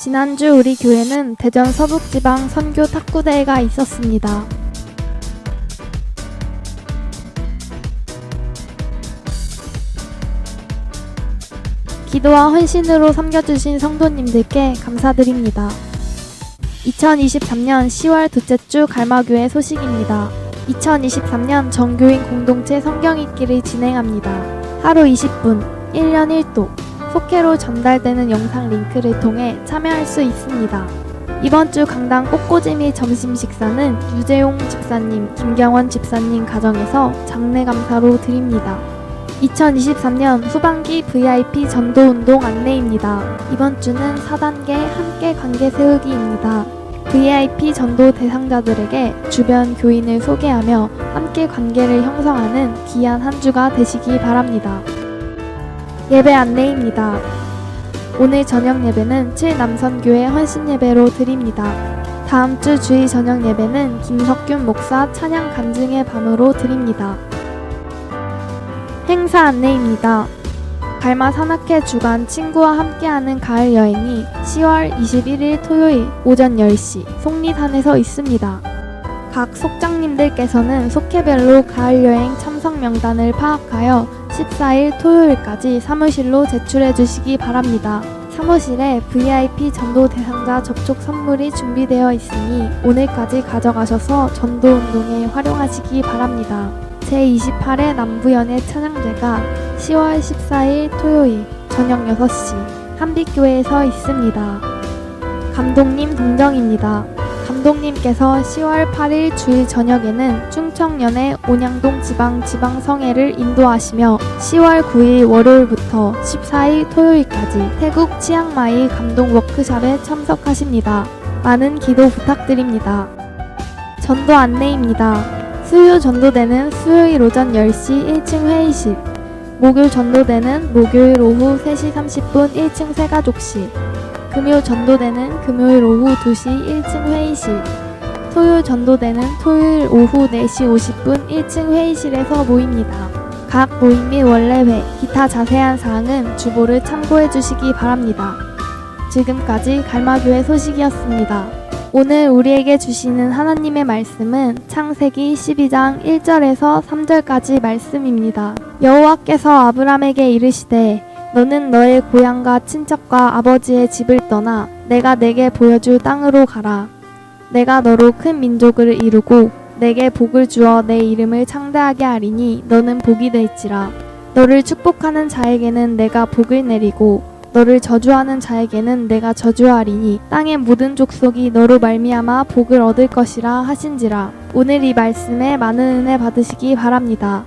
지난주 우리 교회는 대전 서북지방 선교 탁구대회가 있었습니다. 기도와 헌신으로 섬겨주신 성도님들께 감사드립니다. 2023년 10월 둘째 주 갈마교회 소식입니다. 2023년 정교인 공동체 성경 읽기를 진행합니다. 하루 20분, 1년 1도, 속회로 전달되는 영상 링크를 통해 참여할 수 있습니다. 이번 주 강당 꽃꽂이미 점심 식사는 유재용 집사님, 김경원 집사님 가정에서 장례 감사로 드립니다. 2023년 후반기 VIP 전도 운동 안내입니다. 이번 주는 4단계 함께 관계 세우기입니다. VIP 전도 대상자들에게 주변 교인을 소개하며 함께 관계를 형성하는 귀한 한 주가 되시기 바랍니다. 예배 안내입니다. 오늘 저녁 예배는 7남선교회 헌신 예배로 드립니다. 다음 주 주일 저녁 예배는 김석균 목사 찬양 간증의 밤으로 드립니다. 행사 안내입니다. 갈마 산악회 주간 친구와 함께하는 가을 여행이 10월 21일 토요일 오전 10시 속리산에서 있습니다. 각 속장님들께서는 속회별로 가을 여행 참석 명단을 파악하여 14일 토요일까지 사무실로 제출해 주시기 바랍니다. 사무실에 VIP 전도 대상자 접촉 선물이 준비되어 있으니 오늘까지 가져가셔서 전도 운동에 활용하시기 바랍니다. 제28회 남부연의 찬양제가 10월 14일 토요일 저녁 6시 한빛교회에서 있습니다. 감독님 동정입니다. 감독님께서 10월 8일 주일 저녁에는 충청연의 온양동 지방 지방성회를 인도하시며 10월 9일 월요일부터 14일 토요일까지 태국 치앙마이 감동 워크샵에 참석하십니다. 많은 기도 부탁드립니다. 전도 안내입니다. 수요 전도대는 수요일 오전 10시 1층 회의실, 목요일 전도대는 목요일 오후 3시 30분 1층 새가족실, 금요 전도대는 금요일 오후 2시 1층 회의실, 토요일 전도대는 토요일 오후 4시 50분 1층 회의실에서 모입니다. 각 모임 및 원래회, 기타 자세한 사항은 주보를 참고해 주시기 바랍니다. 지금까지 갈마교회 소식이었습니다. 오늘 우리에게 주시는 하나님의 말씀은 창세기 12장 1절에서 3절까지 말씀입니다. 여호와께서 아브람에게 이르시되 너는 너의 고향과 친척과 아버지의 집을 떠나 내가 내게 보여줄 땅으로 가라. 내가 너로 큰 민족을 이루고 내게 복을 주어 내 이름을 창대하게 하리니 너는 복이 될지라. 너를 축복하는 자에게는 내가 복을 내리고 너를 저주하는 자에게는 내가 저주하리니 땅의 모든 족속이 너로 말미암아 복을 얻을 것이라 하신지라. 오늘 이 말씀에 많은 은혜 받으시기 바랍니다.